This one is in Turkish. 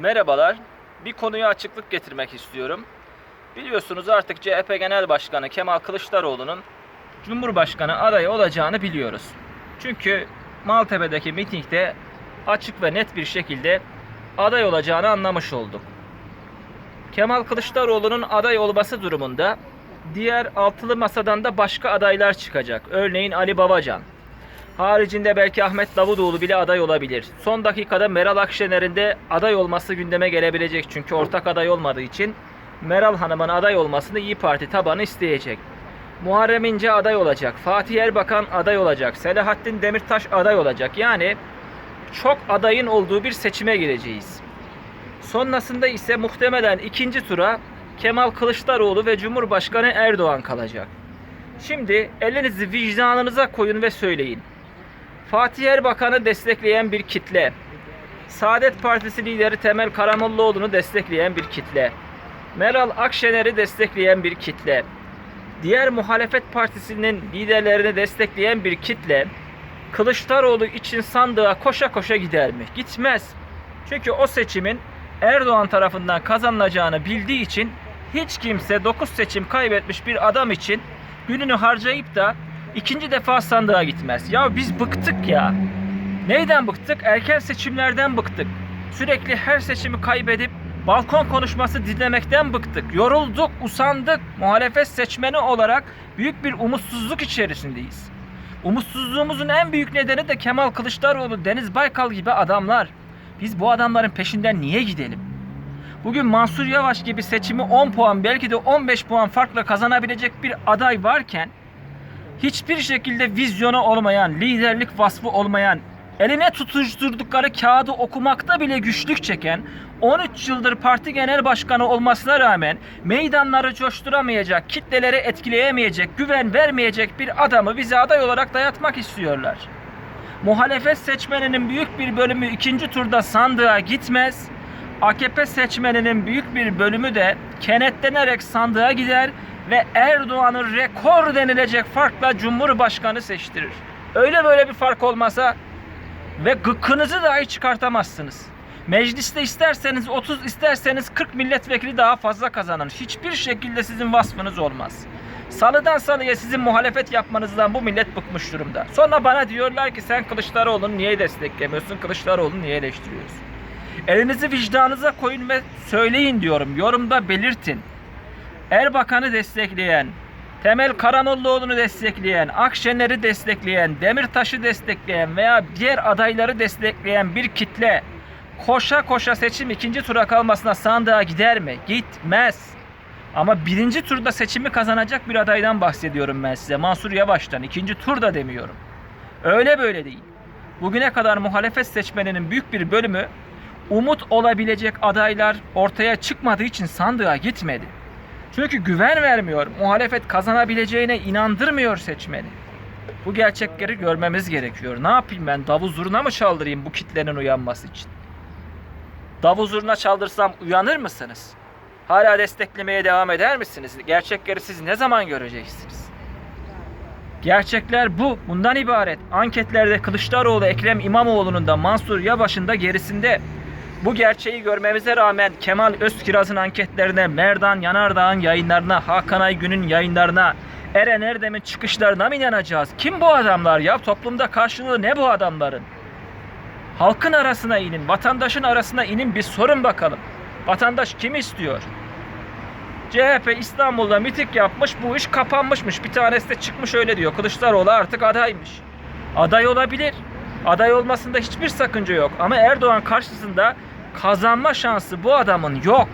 Merhabalar. Bir konuya açıklık getirmek istiyorum. Biliyorsunuz artık CHP Genel Başkanı Kemal Kılıçdaroğlu'nun Cumhurbaşkanı adayı olacağını biliyoruz. Çünkü Maltepe'deki mitingde açık ve net bir şekilde aday olacağını anlamış olduk. Kemal Kılıçdaroğlu'nun aday olması durumunda diğer altılı masadan da başka adaylar çıkacak. Örneğin Ali Babacan. Haricinde belki Ahmet Davutoğlu bile aday olabilir. Son dakikada Meral Akşener'in de aday olması gündeme gelebilecek. Çünkü ortak aday olmadığı için Meral Hanım'ın aday olmasını İyi Parti tabanı isteyecek. Muharrem İnce aday olacak. Fatih Erbakan aday olacak. Selahattin Demirtaş aday olacak. Yani çok adayın olduğu bir seçime gireceğiz. Sonrasında ise muhtemelen ikinci tura Kemal Kılıçdaroğlu ve Cumhurbaşkanı Erdoğan kalacak. Şimdi elinizi vicdanınıza koyun ve söyleyin. Fatih Erbakan'ı destekleyen bir kitle, Saadet Partisi lideri Temel Karamollaoğlu'nu destekleyen bir kitle, Meral Akşener'i destekleyen bir kitle, diğer muhalefet partisinin liderlerini destekleyen bir kitle, Kılıçdaroğlu için sandığa koşa koşa gider mi? Gitmez. Çünkü o seçimin Erdoğan tarafından kazanılacağını bildiği için hiç kimse 9 seçim kaybetmiş bir adam için gününü harcayıp da ikinci defa sandığa gitmez. Ya biz bıktık ya. Neyden bıktık? Erken seçimlerden bıktık. Sürekli her seçimi kaybedip balkon konuşması dinlemekten bıktık. Yorulduk, usandık. Muhalefet seçmeni olarak büyük bir umutsuzluk içerisindeyiz. Umutsuzluğumuzun en büyük nedeni de Kemal Kılıçdaroğlu, Deniz Baykal gibi adamlar. Biz bu adamların peşinden niye gidelim? Bugün Mansur Yavaş gibi seçimi 10 puan belki de 15 puan farkla kazanabilecek bir aday varken hiçbir şekilde vizyonu olmayan, liderlik vasfı olmayan, eline tutuşturdukları kağıdı okumakta bile güçlük çeken, 13 yıldır parti genel başkanı olmasına rağmen meydanları coşturamayacak, kitleleri etkileyemeyecek, güven vermeyecek bir adamı bize aday olarak dayatmak istiyorlar. Muhalefet seçmeninin büyük bir bölümü ikinci turda sandığa gitmez. AKP seçmeninin büyük bir bölümü de kenetlenerek sandığa gider ve Erdoğan'ı rekor denilecek farkla Cumhurbaşkanı seçtirir. Öyle böyle bir fark olmasa ve gıkkınızı dahi çıkartamazsınız. Mecliste isterseniz 30 isterseniz 40 milletvekili daha fazla kazanın. Hiçbir şekilde sizin vasfınız olmaz. Salıdan salıya sizin muhalefet yapmanızdan bu millet bıkmış durumda. Sonra bana diyorlar ki sen Kılıçdaroğlu'nu niye desteklemiyorsun? Kılıçdaroğlu'nu niye eleştiriyorsun? Elinizi vicdanınıza koyun ve söyleyin diyorum. Yorumda belirtin. Erbakan'ı destekleyen, Temel Karamollaoğlu'nu destekleyen, Akşener'i destekleyen, Demirtaş'ı destekleyen veya diğer adayları destekleyen bir kitle koşa koşa seçim ikinci tura kalmasına sandığa gider mi? Gitmez. Ama birinci turda seçimi kazanacak bir adaydan bahsediyorum ben size. Mansur Yavaş'tan. ikinci turda demiyorum. Öyle böyle değil. Bugüne kadar muhalefet seçmeninin büyük bir bölümü umut olabilecek adaylar ortaya çıkmadığı için sandığa gitmedi. Çünkü güven vermiyor, muhalefet kazanabileceğine inandırmıyor seçmeni. Bu gerçekleri görmemiz gerekiyor. Ne yapayım ben? Davul zurna mı çaldırayım bu kitlenin uyanması için? Davul zurna çaldırsam uyanır mısınız? Hala desteklemeye devam eder misiniz? Gerçekleri siz ne zaman göreceksiniz? Gerçekler bu. Bundan ibaret. Anketlerde Kılıçdaroğlu, Ekrem İmamoğlu'nun da Mansur Yavaş'ın da gerisinde. Bu gerçeği görmemize rağmen Kemal Özkiraz'ın anketlerine, Merdan Yanardağ'ın yayınlarına, Hakan Aygün'ün yayınlarına, Eren Erdem'in çıkışlarına mı inanacağız? Kim bu adamlar ya? Toplumda karşılığı ne bu adamların? Halkın arasına inin, vatandaşın arasına inin bir sorun bakalım. Vatandaş kim istiyor? CHP İstanbul'da miting yapmış, bu iş kapanmışmış. Bir tanesi de çıkmış öyle diyor. Kılıçdaroğlu artık adaymış. Aday olabilir. Aday olmasında hiçbir sakınca yok. Ama Erdoğan karşısında kazanma şansı bu adamın yok.